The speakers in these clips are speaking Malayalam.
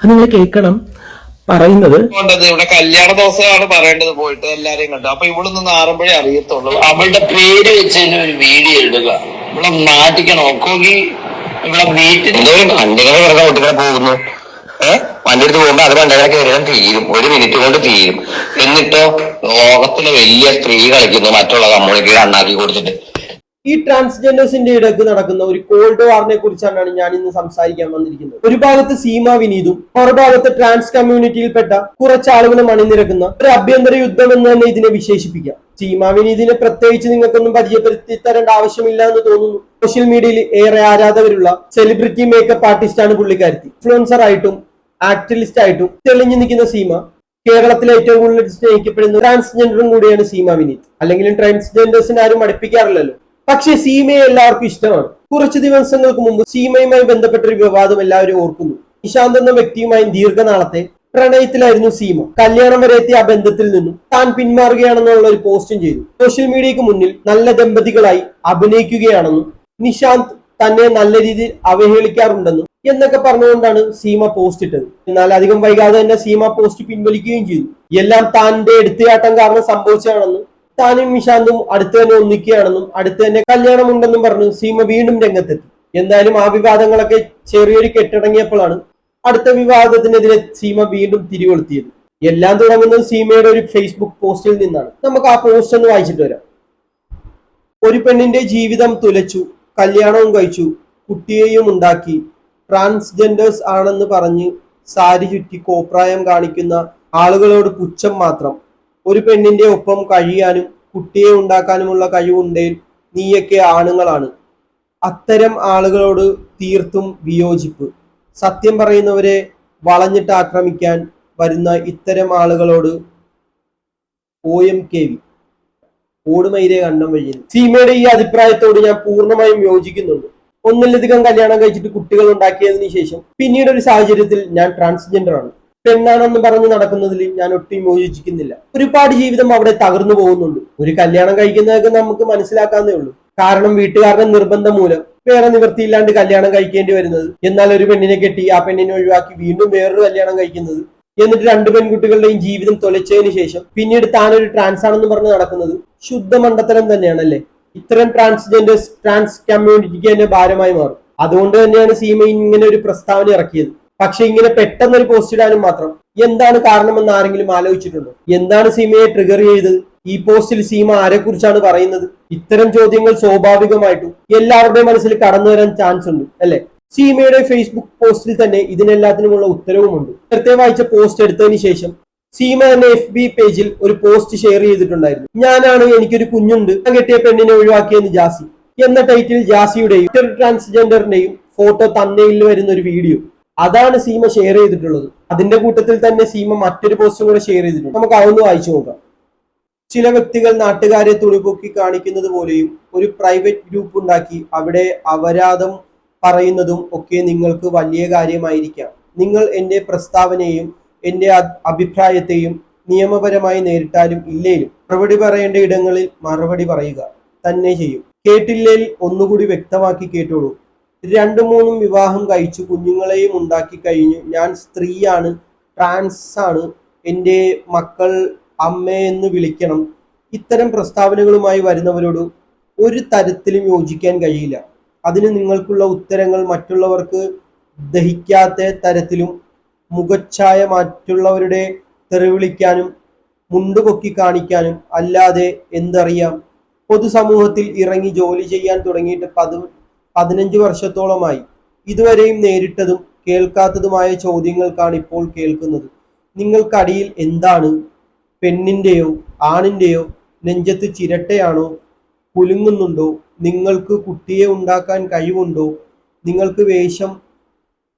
അത് നിങ്ങൾ കേൾക്കണം. പറയുന്നത് കൊണ്ടത് ഇവിടെ കല്യാണ ദിവസമാണ് പറയേണ്ടത് പോയിട്ട് എല്ലാരെയും കണ്ടു. അപ്പൊ ഇവിടെ നിന്ന് ആറുമ്പോഴേ അറിയത്തുള്ളൂ. അവളുടെ പേര് വെച്ച് തന്നെ ഒരു വീഡിയോ ഇടുക. ഇവിടെ നാട്ടിക്ക് നോക്കുമെങ്കിൽ ഇവിടെ വീട്ടിൽ വണ്ടികളെ വെറുതെ ഒട്ടിക്കാൻ പോകുന്നു. ഏ? വണ്ടിയെടുത്ത് പോകുമ്പോ അത് വണ്ടികളൊക്കെ വരാൻ തീരും. ഒരു മിനിറ്റ് കൊണ്ട് തീരും. എന്നിട്ടോ ലോകത്തിലെ വലിയ സ്ത്രീ കളിക്കുന്നു. മറ്റുള്ള കമ്മ്യൂണിറ്റിയുടെ അണ്ണാക്കി കൊടുത്തിട്ട്. ഈ ട്രാൻസ്ജെൻഡേഴ്സിന്റെ ഇടയ്ക്ക് നടക്കുന്ന ഒരു കോൾഡ് വാറിനെ കുറിച്ചാണ് ഞാൻ ഇന്ന് സംസാരിക്കാൻ വന്നിരിക്കുന്നത്. ഒരു ഭാഗത്ത് സീമ വിനീതും മറുഭാഗത്ത് ട്രാൻസ് കമ്മ്യൂണിറ്റിയിൽപ്പെട്ട കുറച്ച് ആളുകളും അണിനിരക്കുന്ന ഒരു ആഭ്യന്തര യുദ്ധം എന്ന് തന്നെ ഇതിനെ വിശേഷിപ്പിക്കാം. സീമ വിനീതിനെ പ്രത്യേകിച്ച് നിങ്ങൾക്കൊന്നും പരിചയപ്പെടുത്തി തരേണ്ട ആവശ്യമില്ല എന്ന് തോന്നുന്നു. സോഷ്യൽ മീഡിയയിൽ ഏറെ ആരാധകരുള്ള സെലിബ്രിറ്റി മേക്കപ്പ് ആർട്ടിസ്റ്റാണ് പുള്ളിക്കാരത്തി. ഇൻഫ്ലുവൻസർ ആയിട്ടും ആക്ടിവിസ്റ്റ് ആയിട്ടും തെളിഞ്ഞു നിൽക്കുന്ന സീമ കേരളത്തിലെ ഏറ്റവും കൂടുതൽ സ്നേഹിക്കപ്പെടുന്ന ട്രാൻസ്ജെൻഡറും കൂടിയാണ് സീമ വിനീത്. അല്ലെങ്കിലും ട്രാൻസ്ജെൻഡേഴ്സിനെ ആരും അടുപ്പിക്കാറില്ലല്ലോ. പക്ഷെ സീമയെ എല്ലാവർക്കും ഇഷ്ടമാണ്. കുറച്ച് ദിവസങ്ങൾക്ക് മുമ്പ് സീമയുമായി ബന്ധപ്പെട്ട ഒരു വിവാദം എല്ലാവരും ഓർക്കുന്നു. നിശാന്ത് എന്ന വ്യക്തിയുമായി ദീർഘനാളത്തെ പ്രണയത്തിലായിരുന്നു സീമ. കല്യാണം വരെ എത്തിയ ആ ബന്ധത്തിൽ നിന്നും താൻ പിന്മാറുകയാണെന്നുള്ള ഒരു പോസ്റ്റും ചെയ്തു. സോഷ്യൽ മീഡിയക്ക് മുന്നിൽ നല്ല ദമ്പതികളായി അഭിനയിക്കുകയാണെന്നും നിശാന്ത് തന്നെ നല്ല രീതിയിൽ അവഹേളിക്കാറുണ്ടെന്നും എന്നൊക്കെ പറഞ്ഞുകൊണ്ടാണ് സീമ പോസ്റ്റ് ഇട്ടത്. എന്നാൽ അധികം വൈകാതെ തന്നെ സീമ പോസ്റ്റ് പിൻവലിക്കുകയും ചെയ്തു. എല്ലാം താന്റെ എടുത്തുചാട്ടം കാരണം സംഭവിച്ചതാണെന്നും താനും നിശാന്തും അടുത്ത് തന്നെ ഒന്നിക്കുകയാണെന്നും അടുത്ത് തന്നെ കല്യാണമുണ്ടെന്നും പറഞ്ഞു സീമ വീണ്ടും രംഗത്തെത്തി. എന്തായാലും ആ വിവാദങ്ങളൊക്കെ ചെറിയൊരു കെട്ടിടങ്ങിയപ്പോഴാണ് അടുത്ത വിവാദത്തിനെതിരെ സീമ വീണ്ടും തിരികൊളുത്തിയത്. എല്ലാം തുടങ്ങുന്നത് സീമയുടെ ഒരു ഫേസ്ബുക്ക് പോസ്റ്റിൽ നിന്നാണ്. നമുക്ക് ആ പോസ്റ്റ് ഒന്ന് വായിച്ചിട്ട് വരാം. ഒരു പെണ്ണിന്റെ ജീവിതം തുലച്ചു കല്യാണവും കഴിച്ചു കുട്ടിയെയും ഉണ്ടാക്കി ട്രാൻസ്ജെൻഡേഴ്സ് ആണെന്ന് പറഞ്ഞ് സാരി ചുറ്റി കോപ്രായം കാണിക്കുന്ന ആളുകളോട് പുച്ഛം മാത്രം. ഒരു പെണ്ണിന്റെ ഒപ്പം കഴിയാനും കുട്ടിയെ ഉണ്ടാക്കാനുമുള്ള കഴിവുണ്ടേൽ നീയൊക്കെ ആണുങ്ങളാണ്. അത്തരം ആളുകളോട് തീർത്തും വിയോജിപ്പ്. സത്യം പറയുന്നവരെ വളഞ്ഞിട്ട് ആക്രമിക്കാൻ വരുന്ന ഇത്തരം ആളുകളോട് ഒ എം കെ വി. ഓടുമയിലെ കണ്ണം വഴിയിൽ സീമയുടെ ഈ അഭിപ്രായത്തോട് ഞാൻ പൂർണമായും യോജിക്കുന്നുണ്ട്. ഒന്നിലധികം കല്യാണം കഴിച്ചിട്ട് കുട്ടികൾ ഉണ്ടാക്കിയതിനു ശേഷം പിന്നീട് ഒരു സാഹചര്യത്തിൽ ഞാൻ ട്രാൻസ്ജെൻഡർ ആണ്. പെണ്ണാണെന്ന് പറഞ്ഞ് നടക്കുന്നതിൽ ഞാൻ ഒട്ടും യോജിക്കുന്നില്ല. ഒരുപാട് ജീവിതം അവിടെ തകർന്നു പോകുന്നുണ്ട്. ഒരു കല്യാണം കഴിക്കുന്നതൊക്കെ നമുക്ക് മനസ്സിലാക്കാന്നേ ഉള്ളൂ. കാരണം വീട്ടുകാരുടെ നിർബന്ധം മൂലം വേറെ നിവൃത്തിയില്ലാണ്ട് കല്യാണം കഴിക്കേണ്ടി വരുന്നത്. എന്നാൽ ഒരു പെണ്ണിനെ കെട്ടി ആ പെണ്ണിനെ ഒഴിവാക്കി വീണ്ടും വേറൊരു കല്യാണം കഴിക്കുന്നത്. എന്നിട്ട് രണ്ട് പെൺകുട്ടികളുടെയും ജീവിതം തൊലച്ചതിന് ശേഷം പിന്നീട് താനൊരു ട്രാൻസ് ആണെന്ന് പറഞ്ഞ് നടക്കുന്നത് ശുദ്ധ മണ്ടത്തരം തന്നെയാണല്ലേ? ഇത്തരം ട്രാൻസ്ജെൻഡേഴ്സ് ട്രാൻസ് കമ്മ്യൂണിറ്റിക്ക് തന്നെ ഭാരമായി മാറും. അതുകൊണ്ട് തന്നെയാണ് സീമ ഇങ്ങനെ ഒരു പ്രസ്താവന ഇറക്കിയത്. പക്ഷെ ഇങ്ങനെ പെട്ടെന്നൊരു പോസ്റ്റ് ഇടാനും മാത്രം. എന്താണ് കാരണമെന്ന് ആരെങ്കിലും ആലോചിച്ചിട്ടുണ്ടോ? എന്താണ് സീമയെ ട്രിഗർ ചെയ്തത്? ഈ പോസ്റ്റിൽ സീമ ആരെക്കുറിച്ചാണ് പറയുന്നത്? ഇത്തരം ചോദ്യങ്ങൾ സ്വാഭാവികമായിട്ടും എല്ലാവരുടെയും മനസ്സിൽ കടന്നു വരാൻ ചാൻസ് ഉണ്ട് അല്ലെ? സീമയുടെ ഫേസ്ബുക്ക് പോസ്റ്റിൽ തന്നെ ഇതിനെല്ലാത്തിനുമുള്ള ഉത്തരവുമുണ്ട്. നേരത്തെ വായിച്ച പോസ്റ്റ് എടുത്തതിന് ശേഷം സീമ തന്നെ എഫ് ബി പേജിൽ ഒരു പോസ്റ്റ് ഷെയർ ചെയ്തിട്ടുണ്ടായിരുന്നു. ഞാനാണ് എനിക്കൊരു കുഞ്ഞുണ്ട്. കെട്ടിയ പെണ്ണിനെ ഒഴിവാക്കിയെന്ന് ജാസി. എന്ന ടൈറ്റിൽ ജാസിയുടെയും ട്രാൻസ്ജെൻഡറിന്റെയും ഫോട്ടോ തന്നയിൽ വരുന്ന ഒരു വീഡിയോ അതാണ് സീമ ഷെയർ ചെയ്തിട്ടുള്ളത്. അതിന്റെ കൂട്ടത്തിൽ തന്നെ സീമ മറ്റൊരു പോസ്റ്റും കൂടെ ഷെയർ ചെയ്തിട്ടുണ്ട്. നമുക്ക് അതൊന്ന് വായിച്ചു നോക്കാം. ചില വ്യക്തികൾ നാട്ടുകാരെ തുണിപൊക്കി കാണിക്കുന്നത് പോലെയും ഒരു പ്രൈവറ്റ് ഗ്രൂപ്പ് ഉണ്ടാക്കി അവിടെ അപരാധം പറയുന്നതും ഒക്കെ നിങ്ങൾക്ക് വലിയ കാര്യമായിരിക്കാം. നിങ്ങൾ എന്റെ പ്രസ്താവനയെയും എന്റെ അഭിപ്രായത്തെയും നിയമപരമായി നേരിട്ടാലും ഇല്ലേലും മറുപടി പറയേണ്ട ഇടങ്ങളിൽ മറുപടി പറയുക തന്നെ ചെയ്യും. കേട്ടില്ലേൽ ഒന്നുകൂടി വ്യക്തമാക്കി കേട്ടോളൂ. രണ്ടു മൂന്നും വിവാഹം കഴിച്ചു കുഞ്ഞുങ്ങളെയും ഉണ്ടാക്കി കഴിഞ്ഞു. ഞാൻ സ്ത്രീയാണ് ട്രാൻസ് ആണ്. എന്റെ മക്കൾ അമ്മയെന്ന് വിളിക്കണം. ഇത്തരം പ്രസ്താവനകളുമായി വരുന്നവരോട് ഒരു തരത്തിലും യോജിക്കാൻ കഴിയില്ല. അതിന് നിങ്ങൾക്കുള്ള ഉത്തരങ്ങൾ മറ്റുള്ളവർക്ക് ദഹിക്കാത്ത തരത്തിലും മുഖച്ഛായ മറ്റുള്ളവരുടെ തെറിവിളിക്കാനും മുണ്ടുപൊക്കി കാണിക്കാനും അല്ലാതെ എന്തറിയാം? പൊതുസമൂഹത്തിൽ ഇറങ്ങി ജോലി ചെയ്യാൻ തുടങ്ങിയിട്ട് പത് പതിനഞ്ച് വർഷത്തോളമായി. ഇതുവരെയും നേരിട്ടതും കേൾക്കാത്തതുമായ ചോദ്യങ്ങൾക്കാണ് ഇപ്പോൾ കേൾക്കുന്നത്. നിങ്ങൾക്കടിയിൽ എന്താണ്? പെണ്ണിന്റെയോ ആണിന്റെയോ നെഞ്ചത്ത് ചിരട്ടയാണോ? കുലുങ്ങുന്നുണ്ടോ? നിങ്ങൾക്ക് കുട്ടിയെ ഉണ്ടാക്കാൻ കഴിവുണ്ടോ? നിങ്ങൾക്ക് വേഷം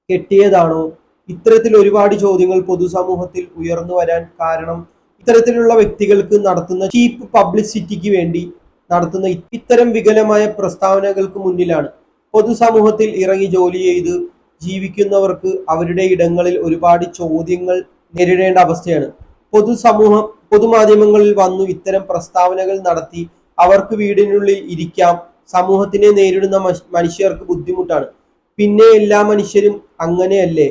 കെട്ടിയതാണോ? ഇത്തരത്തിൽ ഒരുപാട് ചോദ്യങ്ങൾ പൊതുസമൂഹത്തിൽ ഉയർന്നു വരാൻ കാരണം ഇത്തരത്തിലുള്ള വ്യക്തികൾക്ക് നടത്തുന്ന ചീപ്പ് പബ്ലിസിറ്റിക്ക് വേണ്ടി നടത്തുന്ന ഇത്തരം വികലമായ പ്രസ്താവനകൾക്ക് മുന്നിലാണ്. പൊതുസമൂഹത്തിൽ ഇറങ്ങി ജോലി ചെയ്ത് ജീവിക്കുന്നവർക്ക് അവരുടെ ഇടങ്ങളിൽ ഒരുപാട് ചോദ്യങ്ങൾ നേരിടേണ്ട അവസ്ഥയാണ്. പൊതുസമൂഹം പൊതുമാധ്യമങ്ങളിൽ വന്നു ഇത്തരം പ്രസ്താവനകൾ നടത്തി അവർക്ക് വീടിനുള്ളിൽ ഇരിക്കാം സമൂഹത്തിനെ നേരിടുന്ന മനുഷ്യർക്ക് ബുദ്ധിമുട്ടാണ്. പിന്നെ എല്ലാ മനുഷ്യരും അങ്ങനെയല്ലേ?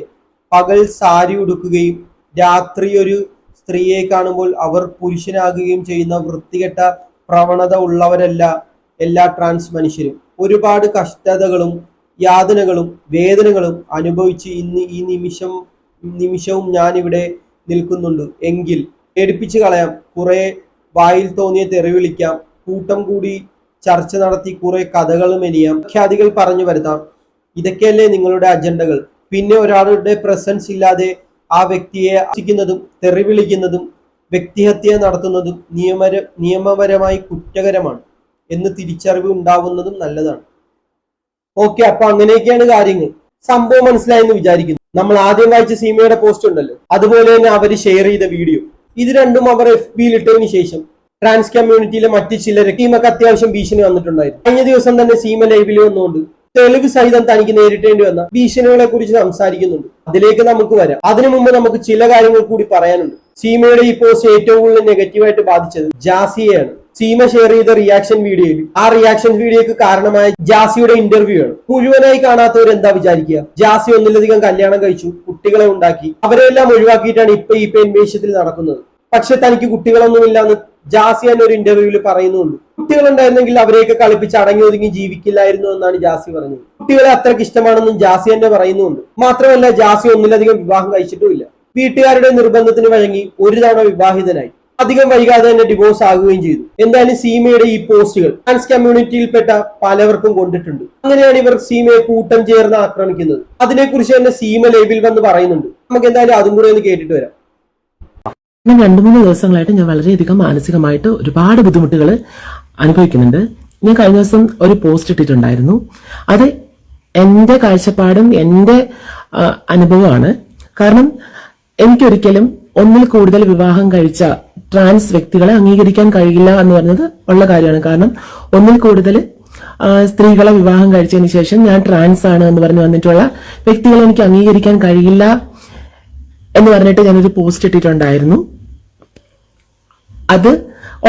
പകൽ സാരി ഉടുക്കുകയും രാത്രി ഒരു സ്ത്രീയെ കാണുമ്പോൾ അവർ പുരുഷനാകുകയും ചെയ്യുന്ന വൃത്തികെട്ട പ്രവണത ഉള്ളവരല്ല. എല്ലാ ട്രാൻസ് മനുഷ്യരും ഒരുപാട് കഷ്ടതകളും യാതനകളും വേദനകളും അനുഭവിച്ച് ഇന്ന് ഈ നിമിഷം നിമിഷവും ഞാൻ ഇവിടെ നിൽക്കുന്നുണ്ട്. എങ്കിൽ പേടിപ്പിച്ച് കളയാം. കുറെ വായിൽ തോന്നിയ തെറി വിളിക്കാം. കൂട്ടം കൂടി ചർച്ച നടത്തി കുറെ കഥകൾ മെനിയാം. ഖ്യാതികൾ പറഞ്ഞു വരുത്താം. ഇതൊക്കെയല്ലേ നിങ്ങളുടെ അജണ്ടകൾ. പിന്നെ ഒരാളുടെ പ്രസൻസ് ഇല്ലാതെ ആ വ്യക്തിയെ അർച്ചിക്കുന്നതും തെറി വിളിക്കുന്നതും വ്യക്തിഹത്യ നടത്തുന്നതും നിയമര നിയമപരമായി കുറ്റകരമാണ്. എന്ന് തിരിച്ചറിവ് ഉണ്ടാവുന്നതും നല്ലതാണ്. ഓക്കെ അപ്പൊ അങ്ങനെയൊക്കെയാണ് കാര്യങ്ങൾ. സംഭവം മനസ്സിലായെന്ന് വിചാരിക്കുന്നു. നമ്മൾ ആദ്യം വായിച്ച സീമയുടെ പോസ്റ്റ് ഉണ്ടല്ലോ. അതുപോലെ തന്നെ അവർ ഷെയർ ചെയ്ത വീഡിയോ ഇത് രണ്ടും അവർ എഫ് ബിയിൽ ഇട്ടതിന് ശേഷം ട്രാൻസ് കമ്മ്യൂണിറ്റിയിലെ മറ്റു ചിലരെ ടീമൊക്കെ അത്യാവശ്യം ഭീഷണി വന്നിട്ടുണ്ടായിരുന്നു. കഴിഞ്ഞ ദിവസം തന്നെ സീമ ലൈവിൽ വന്നുകൊണ്ട് തെളിവ് സഹിതം തനിക്ക് നേരിട്ടേണ്ടി വന്ന ഭീഷണികളെ കുറിച്ച് സംസാരിക്കുന്നുണ്ട്. അതിലേക്ക് നമുക്ക് വരാം. അതിനു മുമ്പ് നമുക്ക് ചില കാര്യങ്ങൾ കൂടി പറയാനുണ്ട്. സീമയുടെ ഈ പോസ്റ്റ് ഏറ്റവും കൂടുതൽ നെഗറ്റീവായിട്ട് ബാധിച്ചത് ജാസിയെയാണ്. സീമ ഷെയർ ചെയ്ത റിയാക്ഷൻ വീഡിയോയിൽ ആ റിയാക്ഷൻ വീഡിയോക്ക് കാരണമായ ജാസിയുടെ ഇന്റർവ്യൂ ആണ്. മുഴുവനായി കാണാത്തവർ എന്താ വിചാരിക്കുക? ജാസി ഒന്നിലധികം കല്യാണം കഴിച്ചു കുട്ടികളെ ഉണ്ടാക്കി അവരെല്ലാം ഒഴിവാക്കിയിട്ടാണ് ഇപ്പൊ ഈ പെൺവേഷത്തിൽ നടക്കുന്നത്. പക്ഷെ തനിക്ക് കുട്ടികളൊന്നുമില്ലാന്ന് ജാസി തന്നെ ഒരു ഇന്റർവ്യൂവിൽ പറയുന്നുണ്ട്. കുട്ടികളുണ്ടായിരുന്നെങ്കിൽ അവരെയൊക്കെ കളിപ്പിച്ച് അടങ്ങി ഒതുങ്ങി ജീവിക്കില്ലായിരുന്നു എന്നാണ് ജാസി പറഞ്ഞത്. കുട്ടികളെ അത്രയ്ക്ക് ഇഷ്ടമാണെന്നും ജാസി തന്നെ പറയുന്നുണ്ട്. മാത്രമല്ല ജാസി ഒന്നിലധികം വിവാഹം കഴിച്ചിട്ടുമില്ല. വീട്ടുകാരുടെ നിർബന്ധത്തിന് വഴങ്ങി ഒരു തവണ വിവാഹിതനായി. അധികം വൈകാതെ തന്നെ ഡിവോഴ്സ് ആകുകയും ചെയ്തു. എന്തായാലും സീമയുടെ ഈ പോസ്റ്റുകൾ ട്രാൻസ് കമ്മ്യൂണിറ്റിയിൽപ്പെട്ട പലവർക്കും കൊണ്ടിട്ടുണ്ട്. അങ്ങനെയാണ് ഇവർ സീമയെ കൂട്ടം ചേർന്ന് ആക്രമിക്കുന്നത്. അതിനെക്കുറിച്ച് തന്നെ സീമ ലൈവിൽ വന്ന് പറയുന്നുണ്ട്. നമുക്ക് എന്തായാലും അതും കൂടെ ഒന്ന് കേട്ടിട്ട് വരാം. ഞാൻ രണ്ടു മൂന്ന് ദിവസങ്ങളായിട്ട് ഞാൻ വളരെയധികം മാനസികമായിട്ട് ഒരുപാട് ബുദ്ധിമുട്ടുകൾ അനുഭവിക്കുന്നുണ്ട്. ഞാൻ കഴിഞ്ഞ ദിവസം ഒരു പോസ്റ്റ് ഇട്ടിട്ടുണ്ടായിരുന്നു. അത് എന്റെ കാഴ്ചപ്പാടും എന്റെ അനുഭവമാണ്. കാരണം എനിക്കൊരിക്കലും ഒന്നിൽ കൂടുതൽ വിവാഹം കഴിച്ച ട്രാൻസ് വ്യക്തികളെ അംഗീകരിക്കാൻ കഴിയില്ല എന്ന് പറഞ്ഞത് ഉള്ള കാര്യമാണ്. കാരണം ഒന്നിൽ കൂടുതൽ സ്ത്രീകളെ വിവാഹം കഴിച്ചതിന് ശേഷം ഞാൻ ട്രാൻസ് ആണ് എന്ന് പറഞ്ഞു വന്നിട്ടുള്ള വ്യക്തികളെ എനിക്ക് അംഗീകരിക്കാൻ കഴിയില്ല എന്ന് പറഞ്ഞിട്ട് ഞാനൊരു പോസ്റ്റ് ഇട്ടിട്ടുണ്ടായിരുന്നു. അത്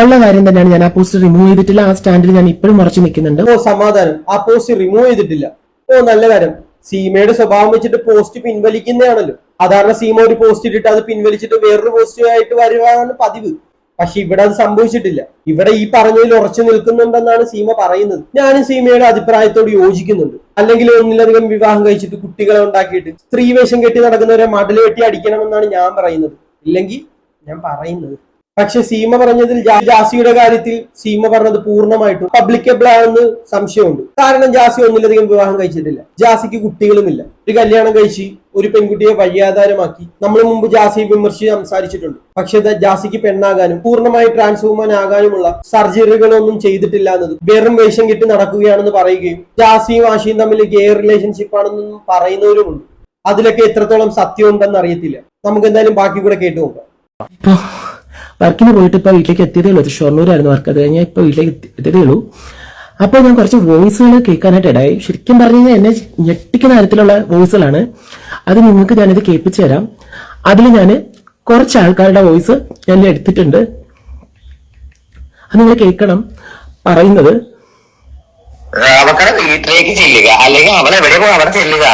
ഉള്ള കാര്യം തന്നെയാണ് ഞാൻ ആ പോസ്റ്റ് റിമൂവ് ചെയ്തിട്ടില്ല. ആ സ്റ്റാൻഡിൽ ഞാൻ ഇപ്പോഴും ഉറച്ചു നിൽക്കുന്നുണ്ട്. ഓ സമാധാനം. ആ പോസ്റ്റ് റിമൂവ് ചെയ്തിട്ടില്ല. ഓ നല്ല കാര്യം. സീമയുടെ സ്വഭാവം വെച്ചിട്ട് പോസ്റ്റ് പിൻവലിക്കുന്നതാണല്ലോ. സാധാരണ സീമ ഒരു പോസ്റ്റ് ഇട്ടിട്ട് അത് പിൻവലിച്ചിട്ട് വേറൊരു പോസ്റ്റ് ആയിട്ട് വരുവാണ് പതിവ്. പക്ഷെ ഇവിടെ അത് സംഭവിച്ചിട്ടില്ല. ഇവിടെ ഈ പറഞ്ഞതിൽ ഉറച്ചു നിൽക്കുന്നുണ്ടെന്നാണ് സീമ പറയുന്നത്. ഞാനും സീമയുടെ അഭിപ്രായത്തോട് യോജിക്കുന്നുണ്ട്. അല്ലെങ്കിൽ ഒന്നിലധികം വിവാഹം കഴിച്ചിട്ട് കുട്ടികളെ ഉണ്ടാക്കിയിട്ട് സ്ത്രീവേഷം കെട്ടി നടക്കുന്നവരെ മടൽ കെട്ടി അടിക്കണമെന്നാണ് ഞാൻ പറയുന്നത്. ഇല്ലെങ്കിൽ ഞാൻ പറയുന്നത് പക്ഷെ സീമ പറഞ്ഞതിൽ ജാസിയുടെ കാര്യത്തിൽ സീമ പറഞ്ഞത് പൂർണമായിട്ടും പബ്ലിക്കബിൾ ആണെന്ന് സംശയമുണ്ട്. കാരണം ജാസി ഒന്നിലധികം വിവാഹം കഴിച്ചിട്ടില്ല. ജാസിക്ക് കുട്ടികളുമില്ല. ഒരു കല്യാണം കഴിച്ച് ഒരു പെൺകുട്ടിയെ വഴിയാധാരമാക്കി നമ്മൾ മുമ്പ് ജാസിയെ വിമർശിച്ച് സംസാരിച്ചിട്ടുണ്ട്. പക്ഷെ ജാസിക്ക് പെണ്ണാകാനും പൂർണമായി ട്രാൻസ് വുമൻ ആകാനുമുള്ള സർജറികളൊന്നും ചെയ്തിട്ടില്ല എന്നത് വെറും വേഷം കെട്ടി നടക്കുകയാണെന്ന് പറയുകയും ജാസിയും ആശയും തമ്മിൽ ഗേ റിലേഷൻഷിപ്പ് ആണെന്നും പറയുന്നവരുമുണ്ട്. അതിലൊക്കെ എത്രത്തോളം സത്യമുണ്ടെന്ന് അറിയത്തില്ല. നമുക്ക് എന്തായാലും ബാക്കി കൂടെ കേട്ടു നോക്കാം. വർക്കിന് പോയിട്ട് ഇപ്പൊ വീട്ടിലേക്ക് എത്തിയതേ ഉള്ളൂ ഷൊർണൂരായിരുന്നു വർക്ക് അത് കഴിഞ്ഞാൽ ഇപ്പൊ വീട്ടിലേക്ക് എത്തി- എത്തിയതേ ഉള്ളൂ അപ്പൊ ഞാൻ കുറച്ച് വോയിസുകൾ കേൾക്കാനായിട്ട് ഇടയായി. ശരിക്കും പറഞ്ഞു കഴിഞ്ഞാൽ എന്നെ ഞെട്ടിക്കുന്ന തരത്തിലുള്ള വോയിസുകളാണ് അത് നിങ്ങൾക്ക് ഞാനിത് കേൾപ്പിച്ചു തരാം. അതിൽ ഞാൻ കുറച്ച് ആൾക്കാരുടെ വോയിസ് ഞാൻ എടുത്തിട്ടുണ്ട്. അത് നിങ്ങൾ കേൾക്കണം. പറയുന്നത് അവക്കടെ വീട്ടിലേക്ക് ചെല്ലുക. അല്ലെങ്കിൽ അവളെവിടെ പോകും അവിടെ ചെല്ലുക.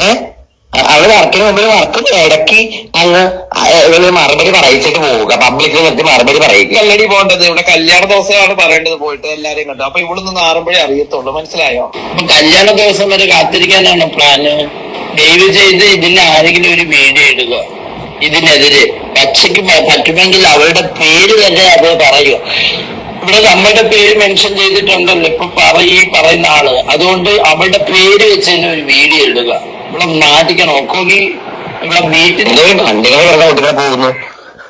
ഏ? അവൾ വർക്കിന് മുമ്പിൽ വർക്ക് ഇടയ്ക്ക് അങ്ങ് ഇവർ മറുപടി പറയിച്ചിട്ട് പോവുക പബ്ലിക്കിൽ നിർത്തി മറുപടി പറയിക്കുക കല്ലടി പോകേണ്ടത് ഇവിടെ കല്യാണ ദിവസമാണ് പറയേണ്ടത് പോയിട്ട് എല്ലാരെയും കണ്ടു. അപ്പൊ ഇവിടെ നിന്ന് ആറുമ്പോഴേ അറിയത്തുള്ളൂ. മനസ്സിലായോ? അപ്പൊ കല്യാണ ദിവസം വരെ കാത്തിരിക്കാനാണ് പ്ലാന്. ദയവ് ചെയ്ത് ഇതിന് ആരെങ്കിലും ഒരു വീഡിയോ ഇടുക. ഇതിനെതിരെ. പച്ചയ്ക്ക് പ- പറ്റുമെങ്കിൽ അവരുടെ പേര് തന്നെ അത് പറയുക. ഇവിടെ നമ്മളുടെ പേര് മെൻഷൻ ചെയ്തിട്ടുണ്ടല്ലോ. ഇപ്പൊ പറ ഈ പറയുന്ന ആൾ. അതുകൊണ്ട് അവളുടെ പേര് വെച്ച് തന്നെ ഒരു വീഡിയോ ഇടുക. ഇവിടെ നാട്ടിക്കാൻ ഒക്കെങ്കിൽ ഇവിടെ വീട്ടിൽ എന്തോ വണ്ടികൾ വെറുതെ ഒട്ടിക്കാൻ പോകുന്നു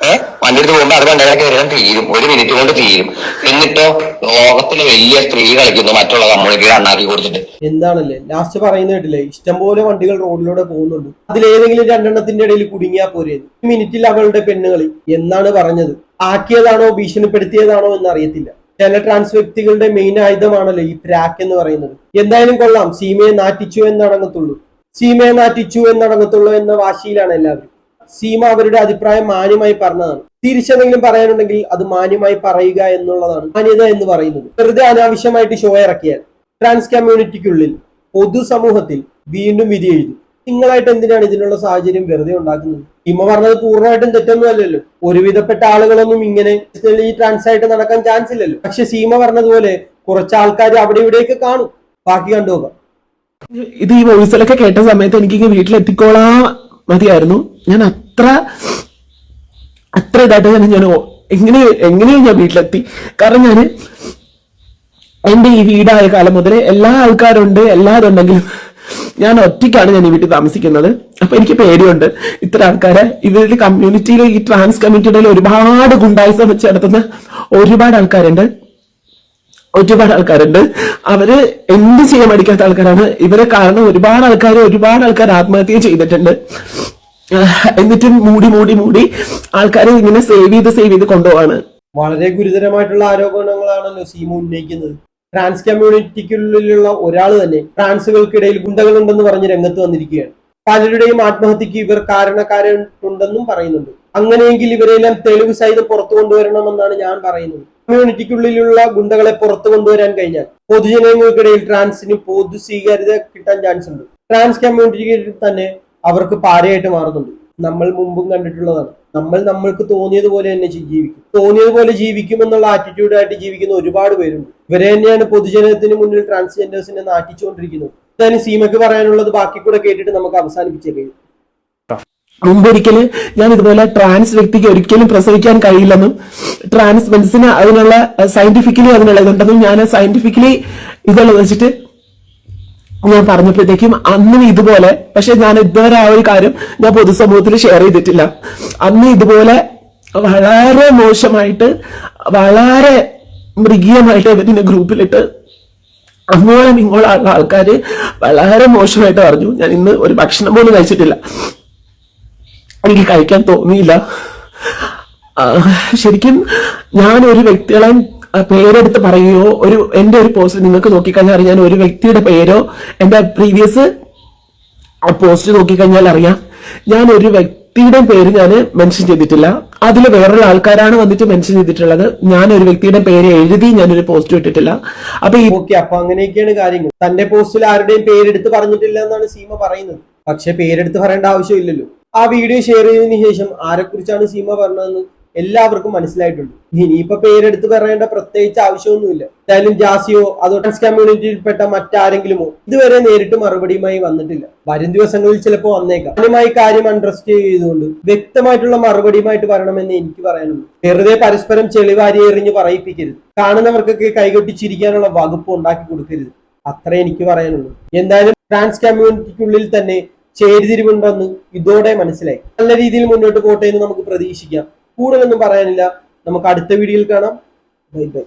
ഏഹ് വണ്ടി എടുത്ത് പോകുമ്പോ അത് വണ്ടികളൊക്കെ വരാൻ തീരും. ഒരു മിനിറ്റ് കൊണ്ട് തീരും. എന്നിട്ടോ ലോകത്തിലെ വലിയ സ്ത്രീ കളിക്കുന്നു. മറ്റുള്ള കമ്മ്യൂണിറ്റിയുടെ അണ്ണാക്കി കൊടുത്തിട്ട്. എന്താണല്ലേ? ലാസ്റ്റ് പറയുന്ന കേട്ടില്ലേ? ഇഷ്ടംപോലെ വണ്ടികൾ റോഡിലൂടെ പോകുന്നുണ്ട്. അതിലേതെങ്കിലും രണ്ടെണ്ണത്തിന്റെ ഇടയിൽ കുടുങ്ങിയാ പോരെ. മിനിറ്റിൽ അവളുടെ പെണ്ണുകളി എന്നാണ് പറഞ്ഞത്? ആക്കിയതാണോ? ഭീഷണിപ്പെടുത്തിയതാണോ എന്ന് അറിയത്തില്ല ചില ട്രാൻസ് വ്യക്തികളുടെ മെയിൻ ആയുധമാണല്ലോ ഈ പ്രാക്ക് എന്ന് പറയുന്നത്. എന്തായാലും കൊള്ളാം. സീമയെ നാറ്റിച്ചു എന്നടങ്ങത്തുള്ളൂ. സീമയെ നാറ്റിച്ചു എന്നടങ്ങത്തുള്ളൂ എന്ന വാശിയിലാണ് എല്ലാവരും. സീമ അവരുടെ അഭിപ്രായം മാന്യമായി പറഞ്ഞതാണ്. തിരിച്ചെന്തെങ്കിലും പറയാനുണ്ടെങ്കിൽ അത് മാന്യമായി പറയുക എന്നുള്ളതാണ് മാന്യത എന്ന് പറയുന്നത്. വെറുതെ അനാവശ്യമായിട്ട് ഷോ ഇറക്കിയാൽ ട്രാൻസ് കമ്മ്യൂണിറ്റിക്കുള്ളിൽ പൊതുസമൂഹത്തിൽ വീണ്ടും വിധി എഴുതും. നിങ്ങളായിട്ട് എന്തിനാണ് ഇതിനുള്ള സാഹചര്യം വെറുതെ ഉണ്ടാക്കുന്നത്? ഇമ്മ പറഞ്ഞത് പൂർണമായിട്ടും തെറ്റൊന്നും അല്ലല്ലോ ഒരുവിധപ്പെട്ട ആളുകളൊന്നും ഇങ്ങനെ ഈ ട്രാൻസ് ആയിട്ട് നടക്കാൻ ചാൻസ് ഇല്ലല്ലോ. പക്ഷെ സീമ പറഞ്ഞതുപോലെ കുറച്ച് ആൾക്കാർ അവിടെ ഇവിടെയൊക്കെ കാണും. ബാക്കി കണ്ടുപോകാം ഇത് ഈ വോയിസിലൊക്കെ കേട്ട സമയത്ത് എനിക്ക് വീട്ടിലെത്തിക്കോളാ മതിയായിരുന്നു. ഞാൻ അത്ര അത്ര ഇതായിട്ട് തന്നെ ഞാൻ എങ്ങനെ എങ്ങനെയും ഞാൻ വീട്ടിലെത്തി. കാരണം ഞാൻ എന്റെ ഈ വീടായ കാലം മുതൽ എല്ലാ ആൾക്കാരുണ്ട് എല്ലാവരും ഉണ്ടെങ്കിലും ഞാൻ ഒറ്റയ്ക്കാണ് ഞാൻ ഈ വീട്ടിൽ താമസിക്കുന്നത്. അപ്പൊ എനിക്ക് പേടിയുണ്ട്. ഇത്ര ആൾക്കാരെ ഇവരുടെ കമ്മ്യൂണിറ്റിയിൽ ഈ ട്രാൻസ് കമ്മ്യൂണിറ്റിയുടെ ഒരുപാട് ഗുണ്ടായിസം വെച്ച് നടത്തുന്ന ഒരുപാട് ആൾക്കാരുണ്ട്. ഒരുപാട് ആൾക്കാരുണ്ട്. അവർ എന്ത് ചെയ്യാൻ പഠിക്കാത്ത ആൾക്കാരാണ്. ഇവരെ കാരണം ഒരുപാട് ആൾക്കാർ ഒരുപാട് ആൾക്കാർ ആത്മഹത്യ ചെയ്തിട്ടുണ്ട്. എന്നിട്ടും മൂടി മൂടി മൂടി ആൾക്കാർ ഇങ്ങനെ സേവ് ചെയ്ത് സേവ് ചെയ്ത് കൊണ്ടുപോവാണ്. വളരെ ഗുരുതരമായിട്ടുള്ള ആരോപണങ്ങളാണല്ലോ സീമ ഉന്നയിക്കുന്നത്. ട്രാൻസ് കമ്മ്യൂണിറ്റിക്കുള്ളിലുള്ള ഒരാൾ തന്നെ ട്രാൻസുകൾക്കിടയിൽ ഗുണ്ടകളുണ്ടെന്ന് പറഞ്ഞ് രംഗത്ത് വന്നിരിക്കുകയാണ്. പലരുടെയും ആത്മഹത്യക്ക് ഇവർ കാരണക്കാരുണ്ടെന്നും പറയുന്നുണ്ട്. അങ്ങനെയെങ്കിൽ ഇവരെല്ലാം തെളിവ് സഹിതം പുറത്തു കൊണ്ടുവരണമെന്നാണ് ഞാൻ പറയുന്നത്. കമ്മ്യൂണിറ്റിക്കുള്ളിലുള്ള ഗുണ്ടകളെ പുറത്തു കൊണ്ടുവരാൻ കഴിഞ്ഞാൽ പൊതുജനങ്ങൾക്കിടയിൽ ട്രാൻസിന് പൊതു സ്വീകാര്യത കിട്ടാൻ ചാൻസ് ഉണ്ട് ട്രാൻസ് കമ്മ്യൂണിറ്റിക്ക് തന്നെ അവർക്ക് പാരയായിട്ട് മാറുന്നുണ്ട്. നമ്മൾ മുമ്പും കണ്ടിട്ടുള്ളതാണ്. നമ്മൾ നമ്മൾക്ക് തോന്നിയതുപോലെ തന്നെ ജീവിക്കും. തോന്നിയതുപോലെ ജീവിക്കുമെന്നുള്ള ആറ്റിറ്റ്യൂഡായിട്ട് ജീവിക്കുന്ന ഒരുപാട് പേരുണ്ട്. ഇവരെ തന്നെയാണ് പൊതുജനത്തിന് മുന്നിൽ ട്രാൻസ്ജെൻഡേഴ്സിനെ നാട്ടിച്ചുകൊണ്ടിരിക്കുന്നത് എന്തായാലും സീമക്ക് പറയാനുള്ളത് ബാക്കി കൂടെ കേട്ടിട്ട് നമുക്ക് അവസാനിപ്പിച്ചേക്കും മുമ്പൊരിക്കൽ ഞാൻ ഇതുപോലെ ട്രാൻസ് വ്യക്തിക്ക് ഒരിക്കലും പ്രസവിക്കാൻ കഴിയില്ലെന്നും ട്രാൻസ് മെൻസിന് അതിനുള്ള സയന്റിഫിക്കലി അതിനുള്ള ഇതുണ്ടെന്നും ഞാൻ സയന്റിഫിക്കലി ഇതുള്ളത് വെച്ചിട്ട് ഞാൻ പറഞ്ഞപ്പോഴത്തേക്കും അന്നും ഇതുപോലെ പക്ഷെ ഞാൻ ഇതുവരെ ആ ഒരു കാര്യം ഞാൻ പൊതുസമൂഹത്തിൽ ഷെയർ ചെയ്തിട്ടില്ല. അന്ന് ഇതുപോലെ വളരെ മോശമായിട്ട് വളരെ മൃഗീയമായിട്ട് ഇവരിനെ ഗ്രൂപ്പിലിട്ട് അങ്ങോളം ഇങ്ങോളം ആൾക്കാർ വളരെ മോശമായിട്ട് പറഞ്ഞു. ഞാൻ ഇന്ന് ഒരു ഭക്ഷണം പോലും കഴിച്ചിട്ടില്ല. എനിക്ക് കഴിക്കാൻ തോന്നിയില്ല. ശരിക്കും ഞാൻ ഒരു വ്യക്തികളെ പേരെടുത്ത് പറയുകയോ ഒരു എന്റെ ഒരു പോസ്റ്റ് നിങ്ങൾക്ക് നോക്കിക്കഴിഞ്ഞാൽ അറിയാൻ ഒരു വ്യക്തിയുടെ പേരോ എന്റെ പ്രീവിയസ് പോസ്റ്റ് നോക്കിക്കഴിഞ്ഞാൽ അറിയാം. ഞാൻ ഒരു വ്യക്തിയുടെ പേര് ഞാൻ മെൻഷൻ ചെയ്തിട്ടില്ല. അതിൽ വേറൊരു ആൾക്കാരാണ് വന്നിട്ട് മെൻഷൻ ചെയ്തിട്ടുള്ളത്. ഞാൻ ഒരു വ്യക്തിയുടെ പേര് എഴുതി ഞാനൊരു പോസ്റ്റ് ഇട്ടിട്ടില്ല. അപ്പൊ ഓക്കെ അപ്പൊ അങ്ങനെയൊക്കെയാണ് കാര്യങ്ങൾ. തന്റെ പോസ്റ്റിൽ ആരുടെയും പേരെടുത്ത് പറഞ്ഞിട്ടില്ല എന്നാണ് സീമ പറയുന്നത്. പക്ഷെ പേരെടുത്ത് പറയേണ്ട ആവശ്യമില്ലല്ലോ. ആ വീഡിയോ ഷെയർ ചെയ്തതിനു ശേഷം ആരെക്കുറിച്ചാണ് സീമ പറഞ്ഞതെന്ന്? എല്ലാവർക്കും മനസ്സിലായിട്ടുണ്ട്. ഇനിയിപ്പോ പേരെടുത്ത് പറയേണ്ട പ്രത്യേകിച്ച് ആവശ്യമൊന്നുമില്ല. എന്തായാലും ജാസിയോ അതോ ട്രാൻസ് കമ്മ്യൂണിറ്റിയിൽപ്പെട്ട മറ്റാരെങ്കിലുമോ ഇതുവരെ നേരിട്ട് മറുപടിയുമായി വന്നിട്ടില്ല. വരും ദിവസങ്ങളിൽ ചിലപ്പോൾ വന്നേക്കാം. കാര്യമായി കാര്യം അണ്ടർസ്റ്റ് ചെയ്തുകൊണ്ട് വ്യക്തമായിട്ടുള്ള മറുപടിയുമായിട്ട് വരണമെന്ന് എനിക്ക് പറയാനുള്ളൂ. വെറുതെ പരസ്പരം ചെളിവാരി എറിഞ്ഞ് പറയിപ്പിക്കരുത്. കാണുന്നവർക്കൊക്കെ കൈകൊട്ടിച്ചിരിക്കാനുള്ള വകുപ്പ് ഉണ്ടാക്കി കൊടുക്കരുത്. അത്ര എനിക്ക് പറയാനുള്ളൂ. എന്തായാലും ട്രാൻസ് കമ്മ്യൂണിറ്റിക്കുള്ളിൽ തന്നെ ചേരിതിരിവുണ്ടെന്ന് ഇതോടെ മനസ്സിലായി. നല്ല രീതിയിൽ മുന്നോട്ട് പോട്ടെ എന്ന് നമുക്ക് പ്രതീക്ഷിക്കാം. കൂടുതലൊന്നും പറയാനില്ല. നമുക്ക് അടുത്ത വീഡിയോയിൽ കാണാം. Bye bye.